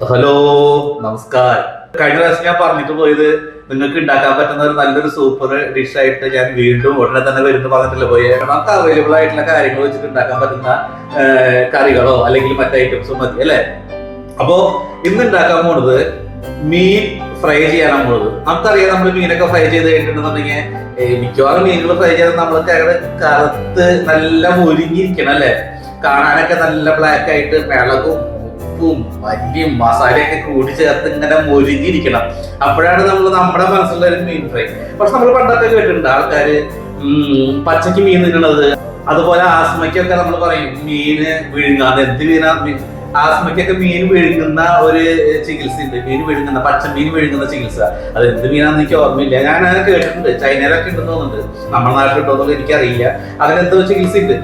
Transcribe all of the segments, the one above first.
Hello. നമസ്കാരം. കഴിഞ്ഞ പ്രാവശ്യം ഞാൻ പറഞ്ഞിട്ട് പോയത് നിങ്ങൾക്ക് ഉണ്ടാക്കാൻ പറ്റുന്ന ഒരു നല്ലൊരു സൂപ്പർ ഡിഷ് ആയിട്ട് ഞാൻ വീണ്ടും ഉടനെ തന്നെ വരുന്നു പറഞ്ഞിട്ടില്ല പോയി. നമുക്ക് അവൈലബിൾ ആയിട്ടുള്ള കാര്യങ്ങൾ വെച്ചിട്ട് ഉണ്ടാക്കാൻ പറ്റുന്ന കറികളോ അല്ലെങ്കിൽ മറ്റു ഐറ്റംസോ മതി അല്ലേ? അപ്പോ ഇന്ന് ഉണ്ടാക്കാൻ പോണത് മീൻ ഫ്രൈ ചെയ്യാനാണ് പോണത്. നമുക്കറിയാം നമ്മൾ മീനൊക്കെ ഫ്രൈ ചെയ്ത് കഴിഞ്ഞിട്ടുണ്ടെന്നുണ്ടെങ്കിൽ മിക്കവാറും മീനുകൾ ഫ്രൈ ചെയ്ത് നമ്മൾ കറുത്ത് നല്ല മുരിഞ്ഞിരിക്കണം അല്ലേ? കാണാനൊക്കെ നല്ല ബ്ലാക്ക് ആയിട്ട് മിളകും ഉപ്പും വലിയ മസാലയൊക്കെ കൂടി ചേർത്ത് ഇങ്ങനെ മൊരിഞ്ഞിരിക്കണം അപ്പോഴാണ് നമ്മൾ നമ്മുടെ മനസ്സിലുള്ള ഒരു മീൻ ഫ്രൈ പക്ഷെ നമ്മൾ പണ്ടൊക്കെ കേട്ടിട്ടുണ്ട് ആൾക്കാർ പച്ചയ്ക്ക് മീൻ തിന്നണത്. അതുപോലെ ആസ്മയ്ക്കൊക്കെ നമ്മൾ പറയും മീന് വിഴുങ്ങാതെ എന്ത് മീനാ? ആസ്മയ്ക്കൊക്കെ മീൻ വിഴുങ്ങുന്ന ഒരു ചികിത്സ ഉണ്ട് മീൻ വിഴുങ്ങുന്ന പച്ചമീൻ വിഴുങ്ങുന്ന ചികിത്സ. അത് എന്ത് മീനാന്ന് എനിക്ക് ഓർമ്മയില്ല. ഞാൻ കേട്ടിട്ടുണ്ട്. ചൈനയിലൊക്കെ ഉണ്ടെന്ന് തോന്നുന്നുണ്ട്. നമ്മുടെ നാട്ടിലുണ്ടോ എന്നുള്ളത് എനിക്കറിയില്ല. അങ്ങനെ എന്തോ ചികിത്സ ഉണ്ട്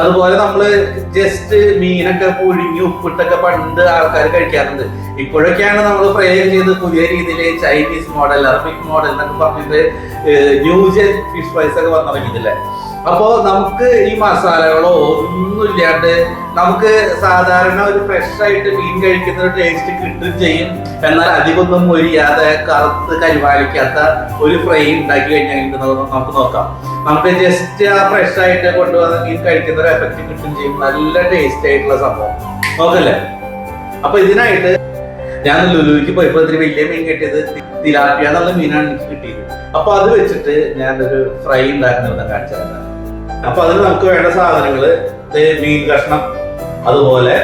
അതുപോലെ നമ്മൾ ജസ്റ്റ് മീനൊക്കെ പുഴുങ്ങി ഉപ്പിട്ടൊക്കെ പണ്ട് ആൾക്കാർ കഴിക്കാറുണ്ട്. ഇപ്പോഴൊക്കെയാണ് നമ്മൾ ഫ്രൈ ചെയ്ത് പുതിയ രീതിയിൽ ചൈനീസ് മോഡൽ അറബിക് മോഡൽ എന്നൊക്കെ പറഞ്ഞിട്ട് ന്യൂജൻ ഫിഷ് ഫ്രൈസ് ഒക്കെ വന്നു തുടങ്ങിയിട്ടില്ലേ അപ്പോ നമുക്ക് ഈ മസാലകളോ ഒന്നുമില്ലാണ്ട് നമുക്ക് സാധാരണ ഒരു ഫ്രഷ് ആയിട്ട് മീൻ കഴിക്കുന്ന ഒരു ടേസ്റ്റ് കിട്ടും ചെയ്യും. എന്നാൽ അധികമൊന്നും മൊരിയാതെ കറുത്ത് കരിവാലിക്കാത്ത ഒരു ഫ്രൈ ഉണ്ടാക്കി കഴിഞ്ഞാൽ നമുക്ക് നോക്കാം. നമുക്ക് ജസ്റ്റ് ആ ഫ്രഷ് ആയിട്ട് കൊണ്ടുവന്ന മീൻ കഴിക്കുന്ന ഒരു എഫക്റ്റ് കിട്ടും ചെയ്യും. നല്ല ടേസ്റ്റ് ആയിട്ടുള്ള സംഭവം. നോക്കല്ലേ? അപ്പൊ ഇതിനായിട്ട് ഞാൻ ലുലുവിക്ക് പോയപ്പോ ഇതിന് വലിയ മീൻ കിട്ടിയത് തിലാപ്പിയ എന്നുള്ള മീനാണ് എനിക്ക് കിട്ടിയത്. അപ്പൊ അത് വെച്ചിട്ട് ഞാൻ ഒരു ഫ്രൈ ഉണ്ടാക്കുന്നത് കാണിച്ചു അപ്പൊ അതിന് നമുക്ക് വേണ്ട സാധനങ്ങൾ മീൻ കഷ്ണം അതുപോലെ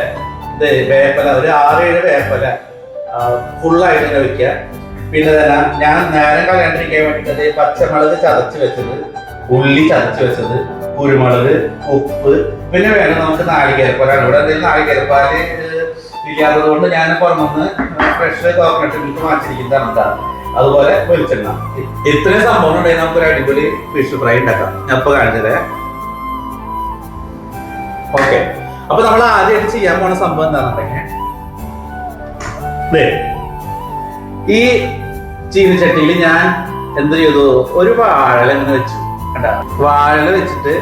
വേപ്പല ഒരു ആറേഴ് വേപ്പല. ഫുള്ളായിട്ട് ഇങ്ങനെ വെക്കുക. പിന്നെ തന്നെ ഞാൻ നേരം കളയാണ്ടിരിക്കാൻ വേണ്ടിയിട്ട് ദേ പച്ചമുളക് ചതച്ച് വെച്ചത് ഉള്ളി ചതച്ച് വെച്ചത് കുരുമുളക് ഉപ്പ് പിന്നെ വേണം നമുക്ക് നാളികേരപ്പാലാണ്. ഇവിടെ എന്തെങ്കിലും നാളികേരപ്പാൽ ഇല്ലാത്തത് കൊണ്ട് ഞാൻ പുറമെന്ന് ഫ്രഷ് കോക്കനട്ട് മിൽക്ക് വാങ്ങിച്ചിരിക്കുന്നതാണ് എന്താണ് അതുപോലെ വെളിച്ചെണ്ണ. ഇത്രയും സംഭവം ഉണ്ടെങ്കിൽ നമുക്ക് ഒരു അടിപൊളി ഫിഷ് ഫ്രൈ ഉണ്ടാക്കാം. ഞാൻ ഇപ്പൊ കാണിച്ചതേ ഓക്കെ അപ്പൊ നമ്മൾ ആദ്യമായിട്ട് ചെയ്യാൻ പോണ സംഭവം എന്താണെന്നുണ്ടെങ്കിൽ ഈ ചീനിച്ചട്ടിയിൽ ഞാൻ എന്ത് ചെയ്തു? ഒരു വാഴ എന്ന് വെച്ചു. കണ്ട? വാഴല വെച്ചിട്ട്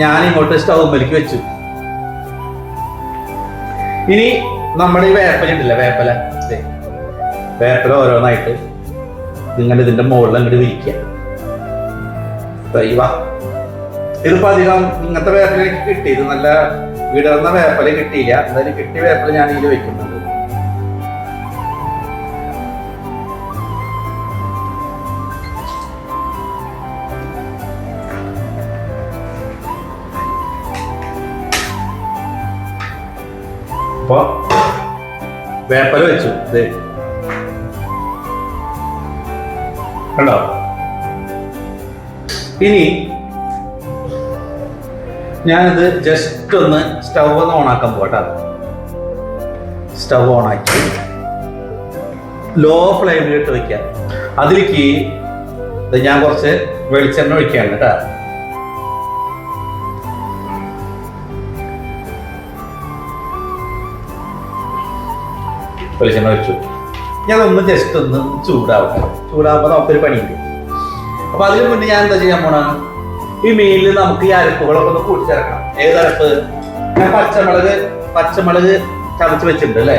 ഞാൻ ഇങ്ങോട്ട് സ്റ്റൗമ്മലേക്ക് വെച്ചു. ഇനി നമ്മുടെ ഈ വേപ്പല ഉണ്ടല്ലേ വേപ്പല? വേപ്പല ഓരോന്നായിട്ട് നിങ്ങൾ ഇതിന്റെ മുകളിൽ അങ്ങോട്ട് വിരിക്കുക. ഇതിപ്പോ അധികം ഇങ്ങനത്തെ വേപ്പല എനിക്ക് കിട്ടി. ഇത് നല്ല വിടർന്ന വേപ്പല കിട്ടിയില്ല. എന്തായാലും കിട്ടിയ വേപ്പല ഞാൻ ഇതിൽ വെക്കുന്നുണ്ട്. അപ്പൊ വേപ്പല വെച്ചു. കണ്ടോ? ഇനി ഞാനിത് ജസ്റ്റ് ഒന്ന് സ്റ്റൗ ഒന്ന് ഓണാക്കാൻ സ്റ്റവ് സ്റ്റൗ ഓണാക്കി ലോ ഫ്ലെയിമിലിട്ട് വെക്കാം അതിലേക്ക് ഞാൻ കുറച്ച് വെളിച്ചെണ്ണ ഒഴിക്കുകയാണ് കേട്ടോ വെളിച്ചെണ്ണ ഒഴിച്ചു. ഞാൻ ഒന്ന് ജസ്റ്റ് ഒന്ന് ചൂടാവട്ടെ ചൂടാവുമ്പോൾ നമുക്കൊരു പണിയുണ്ട്. അപ്പൊ അതിനു മുന്നേ ഞാൻ എന്താ ചെയ്യാൻ പോണ? ഈ മീനിൽ നമുക്ക് ഈ അരപ്പുകളൊക്കെ ഒന്ന് കൂട്ടിച്ചേർക്കണം. ഏത് അരപ്പ്? ഞാൻ പച്ചമുളക് പച്ചമുളക് ചതച്ച് വെച്ചിട്ടുണ്ട് അല്ലേ?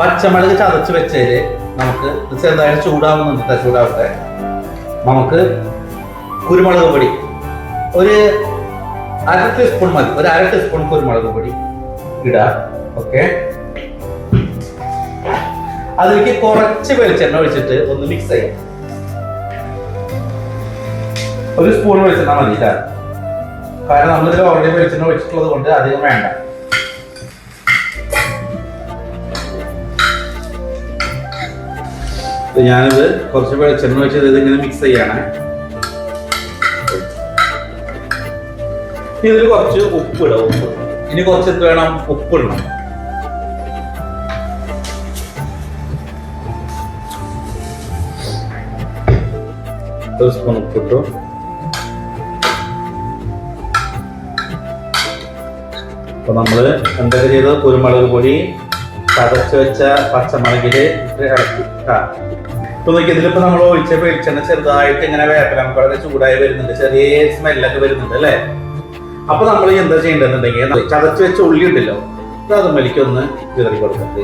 പച്ചമുളക് ചതച്ച് വെച്ചതിൽ നമുക്ക് ചെറുതായിട്ട് ചൂടാവുന്നുണ്ട് ട്ടോ, ചൂടാവട്ടെ. നമുക്ക് കുരുമുളക് പൊടി. ഒരു അര ടീസ്പൂൺ മതി. ഒരു അര ടീസ്പൂൺ കുരുമുളക് പൊടി ഇടാം. ഓക്കെ അതിലേക്ക് കുറച്ച് വെളിച്ചെണ്ണ ഒഴിച്ചിട്ട് ഒന്ന് മിക്സ് ചെയ്യാം. ഒരു സ്പൂൺ വെളിച്ചെണ്ണ മതി സാർ കാരണം നമ്മളിത് ഓൾറെഡി വെളിച്ചെണ്ണ ഒഴിച്ചിട്ടുള്ളത് കൊണ്ട് അധികം വേണ്ട. ഞാനിത് കുറച്ച് വെളിച്ചെണ്ണ വെച്ചത് ഇതിങ്ങനെ മിക്സ് ചെയ്യാണ്. ഇതിൽ കുറച്ച് ഉപ്പ് ഇടാം ഉപ്പ്. ഇനി കുറച്ച് എന്ത് വേണം? ഉപ്പ് ഇടണം ഒരു സ്പൂൺ ഉപ്പിട്ടു. അപ്പൊ നമ്മൾ എന്തൊക്കെ ചെയ്തത് കുരുമുളക് പൊടി ചതച്ച് വെച്ച പച്ചമുളകിൽ ഇട്ട് ഇളക്കി. ഇപ്പൊ നോക്കി ഇതിലിപ്പോ നമ്മൾ ഒഴിച്ച വെളിച്ചെണ്ണ ചെറുതായിട്ട് ഇങ്ങനെ വേപ്പല നമുക്കവിടെ ചൂടായി വരുന്നുണ്ട്. ചെറിയ സ്മെല്ലൊക്കെ വരുന്നുണ്ട് അല്ലേ? അപ്പൊ നമ്മൾ എന്താ ചെയ്യേണ്ടതെന്നുണ്ടെങ്കിൽ ചതച്ച് വെച്ച ഉള്ളി ഉണ്ടല്ലോ അത് മലിക്കൊന്ന് വിതറി കൊടുക്കുന്നത്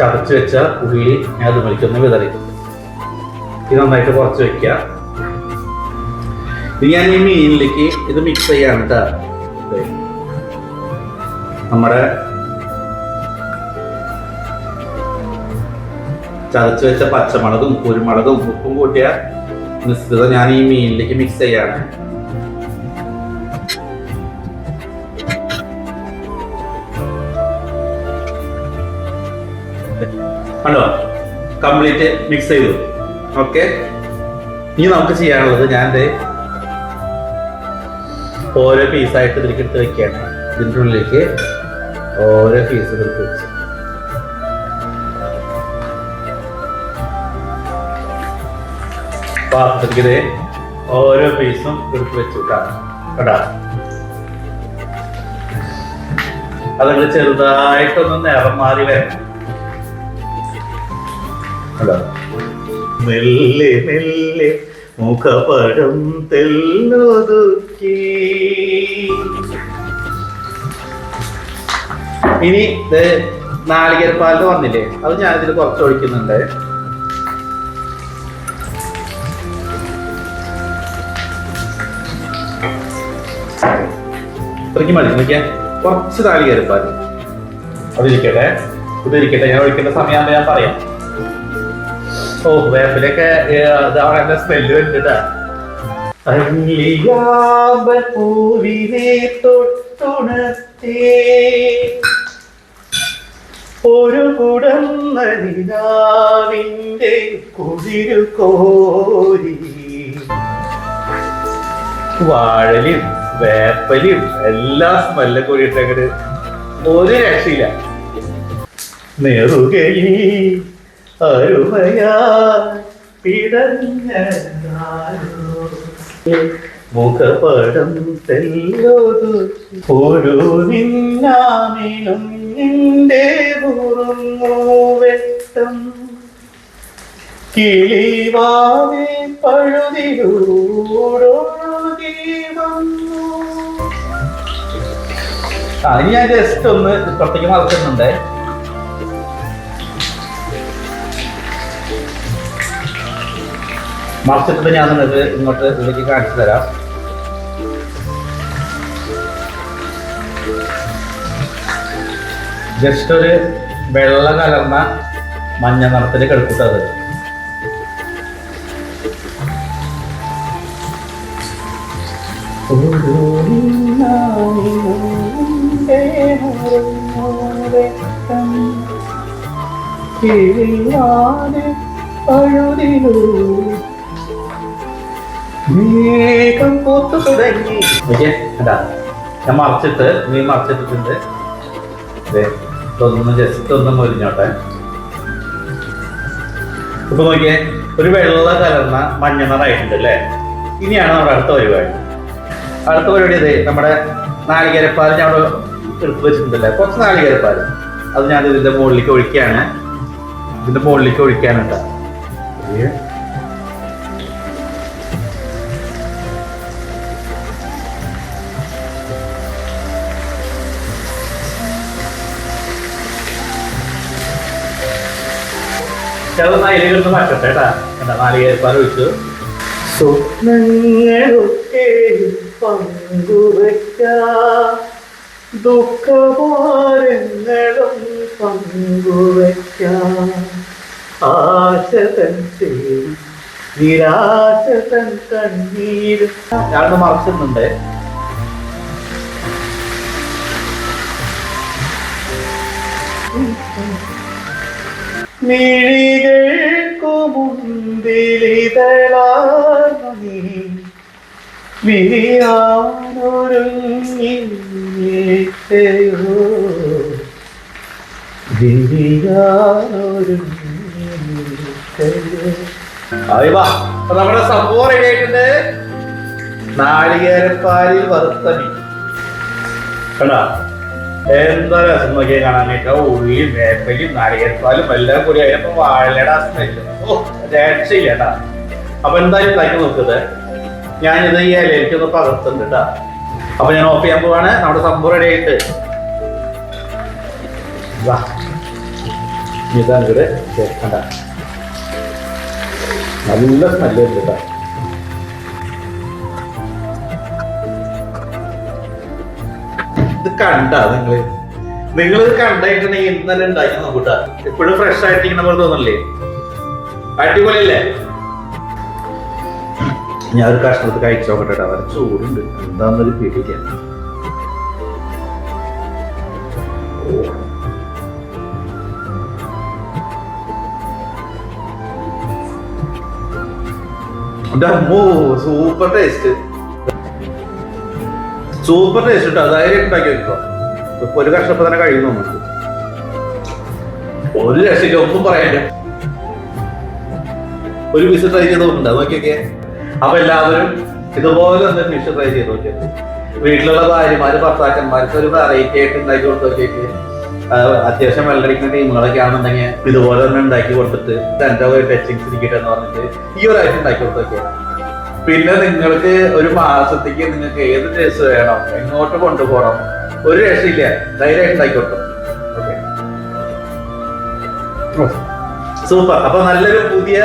ചതച്ച് വെച്ച ഉള്ളി അത് മലിക്കൊന്ന് വിതറി ഇത് കുറച്ച് വെക്കുക ഞാൻ ഈ മീനിലേക്ക് ഇത് മിക്സ് ചെയ്യാണ്. നമ്മുടെ ചതച്ച് വെച്ച പച്ചമുളകും കുരുമുളകും ഉപ്പും കൂട്ടിയ മിശ്രിതം ഞാൻ ഈ മീനിലേക്ക് മിക്സ് ചെയ്യാണ്. കണ്ടോ? കംപ്ലീറ്റ് മിക്സ് ചെയ്തു. ഓക്കെ. ഇനി നമുക്ക് ചെയ്യാനുള്ളത് ഞാൻ ഓരോ പീസായിട്ട് ഇതിലേക്ക് എടുത്ത് വെക്കുകയാണ്. ഇതിന്റെ ഉള്ളിലേക്ക് ഓരോ പീസ് ഇതിലേക്ക് വെച്ച്. പാത്രത്തിലേക്ക് ഓരോ പീസും എടുത്ത് വെച്ചു കേട്ടോ. അതങ്ങനെ ചെറുതായിട്ടൊന്ന് നിറം മാറി വരണം. കേട്ടോ മെല്ലെ മെല്ലെ മുഖപടം തെല്ലൊതുക്കി. ഇനി ഇത് നാളികേരപ്പാലിന് വന്നില്ലേ അത് ഞാൻ ഇതിൽ കുറച്ച് ഒഴിക്കുന്നുണ്ട് ഇത്രയ്ക്ക് മതി നോക്കിയാ. കുറച്ച് നാളികേരപ്പാൽ. അതിരിക്കട്ടെ. ഇതിരിക്കട്ടെ ഞാൻ ഒഴിക്കേണ്ട സമയമാകുമ്പോൾ ഞാൻ പറയാം. ഓ വേപ്പിലൊക്കെ അവിടെ സ്മെല്ല് വരുന്നുണ്ടാ അല്ലിയാമ്പൽ പൂവിനെ തൊട്ടുണർത്തേ. ഒരു കുടന്ന നിലാവിന്റെ കുളിരു കോരി. വാഴലും വേപ്പലും എല്ലാ സ്മെല്ലും കൂടി ഒരു രക്ഷയില്ല. നെറുകയിൽ മുഖപടം തെല്ലൊതു ഒരു നിന്നാമിനും നിന്റെ വെട്ടം കിളിവാവെ പഴുതിലൂടൊഴുകി വന്നു ഇനി ഞാൻ ജസ്റ്റ് ഒന്ന് പ്രത്യേകം മറക്കുന്നുണ്ട്. മറിച്ചിട്ട് ഞാൻ നിങ്ങൾക്ക് ഇങ്ങോട്ട് ഇതിലേക്ക് കാണിച്ചു തരാം. ജസ്റ്റ് ഒരു വെള്ള കലർന്ന മഞ്ഞ നിറത്തിൽ കിടക്കുന്നത് മേഘം പൂത്തു തുടങ്ങി. അതാ ഞാൻ മറച്ചിട്ട് നീ മറച്ചിട്ടിട്ടുണ്ട്. ഇതൊന്ന് ജസ്റ്റ് ഒന്ന് മുരിഞ്ഞോട്ടെ. ഇപ്പൊ നോക്കിയേ ഒരു വെള്ള കലർന്ന മഞ്ഞ നിറമായിട്ടുണ്ട് അല്ലേ? ഇനിയാണ് നമ്മുടെ അടുത്ത പരിപാടി. അടുത്ത പരിപാടി അതെ നമ്മുടെ നാളികേരപ്പാൽ ഞാൻ അവിടെ എടുത്തു വെച്ചിട്ടുണ്ടല്ലേ? കുറച്ച് നാളികേരപ്പാൽ. അത് ഞാൻ ഇതിന്റെ മുകളിലേക്ക് ഒഴിക്കുകയാണ്. ഇതിന്റെ മുകളിലേക്ക് ഒഴിക്കാനുണ്ട്. ചെറുത് അതിലേക്ക് മാറ്റട്ടെ കേട്ടാ എന്താ നാളികേരപ്പാൽ ഒഴിച്ചു സ്വപ്നങ്ങളൊക്കെ പങ്കുവയ്ക്കാം ദുഃഖഭാരങ്ങളും പങ്കുവയ്ക്കാം ആശ തൻ നിരാശ തൻ കണ്ണീരും ഞാനൊന്ന് മറച്ചിട്ടുണ്ട് മിഴികൾക്കു മുമ്പിലിതളാർന്നു നീ വിരിയാനൊരുങ്ങിയോ വിരിയാനൊരുങ്ങിയോ നമ്മുടെ സംഭവം റെഡി ആയിട്ടുണ്ട്. നാളികേരപ്പാലിൽ വറുത്ത മീൻ. കണ്ടാ? എന്താ രസം നോക്കിയാൽ കാണാനായിട്ട് ഉള്ളിയും വേപ്പയും നാളികേരപ്പാലും എല്ലാം കൂടി ഓ രക്ഷയില്ല കേട്ടാ. അപ്പൊ എന്തായാലും ഉണ്ടാക്കി നോക്കുന്നത് ഞാനിത് ഈ ഇലയിലേക്ക് ഒന്ന് പകർത്തുന്നുണ്ട് അപ്പൊ ഞാൻ ഓഫ് ചെയ്യാൻ പോവാണ്. നമ്മുടെ സംഭവം റെഡി ആയിട്ട്. ഇതാണ് ഇവിടെ. നല്ല സ്മെല്ല് കേട്ടോ. ഇത് കണ്ട നിങ്ങൾ. നിങ്ങൾ ഇത് കണ്ടായിട്ടുണ്ടെങ്കിൽ ഇന്നലെ ഉണ്ടാക്കി നോക്കൂട്ടാ. എപ്പോഴും ഫ്രഷ് ആയിട്ടിരിക്കുന്ന പോലെ തോന്നല്ലേ അടിപൊളിയല്ലേ? ഞാൻ ഒരു കഷ്ണത്തിൽ കഴിച്ചു നോക്കട്ടെ കേട്ടോ അവരെ ചൂടുണ്ട്. എന്താന്നൊരു പേടിക്കാൻ സൂപ്പർ ടേസ്റ്റ് സൂപ്പർ ടേസ്റ്റ് കേട്ടോ ധൈര്യം ഉണ്ടാക്കി വെക്കോ ഇപ്പൊ ഒരു കഷ്ടപ്പ് തന്നെ കഴിയുന്നു. നമുക്ക് ഒരു രക്ഷയ്ക്ക് ഒന്നും പറയാനില്ല. ഒരു പീസ് ട്രൈ ചെയ്ത് നോക്കണ്ട. നോക്കിയൊക്കെ. അപ്പൊ എല്ലാവരും ഇതുപോലെ ഒന്ന് ഫിഷ് ട്രൈ ചെയ്ത് നോക്കിയത് വീട്ടിലുള്ള ഭാര്യമാര് ഭർത്താക്കന്മാർക്ക് ഒരു വെറൈറ്റി ആയിട്ട് ഉണ്ടാക്കി കൊടുത്തൊക്കെ അത്യാവശ്യം വെള്ളടിക്കുന്ന ടീമുകളൊക്കെ ആണെന്നുണ്ടെങ്കിൽ ഇതുപോലെ തന്നെ ഉണ്ടാക്കി കൊടുത്തിട്ട് എന്റെ ഒരു ടച്ചിങ്സ് ഇരിക്കട്ടെ എന്ന് പറഞ്ഞിട്ട് ഈ ഒരാഴ്ച ഉണ്ടാക്കി കൊടുത്തൊക്കെയാണ് പിന്നെ നിങ്ങൾക്ക് ഒരു മാസത്തേക്ക് നിങ്ങൾക്ക് ഏത് ഡ്രസ് വേണം എങ്ങോട്ട് കൊണ്ടുപോകണം ഒരു രക്ഷയില്ല. ധൈര്യം ഉണ്ടായിക്കോട്ടെ. സൂപ്പർ അപ്പൊ നല്ലൊരു പുതിയ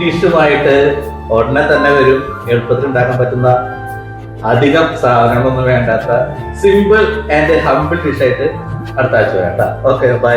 ഡിഷുമായിട്ട് ഉടനെ തന്നെ വരും. എളുപ്പത്തിൽ ഉണ്ടാക്കാൻ പറ്റുന്ന അധികം സാധനങ്ങളൊന്നും വേണ്ടാത്ത സിമ്പിൾ ആൻഡ് ഹംബിൾ ഡിഷായിട്ട് അടുത്ത ആഴ്ച വേണ്ട ഓക്കെ ബൈ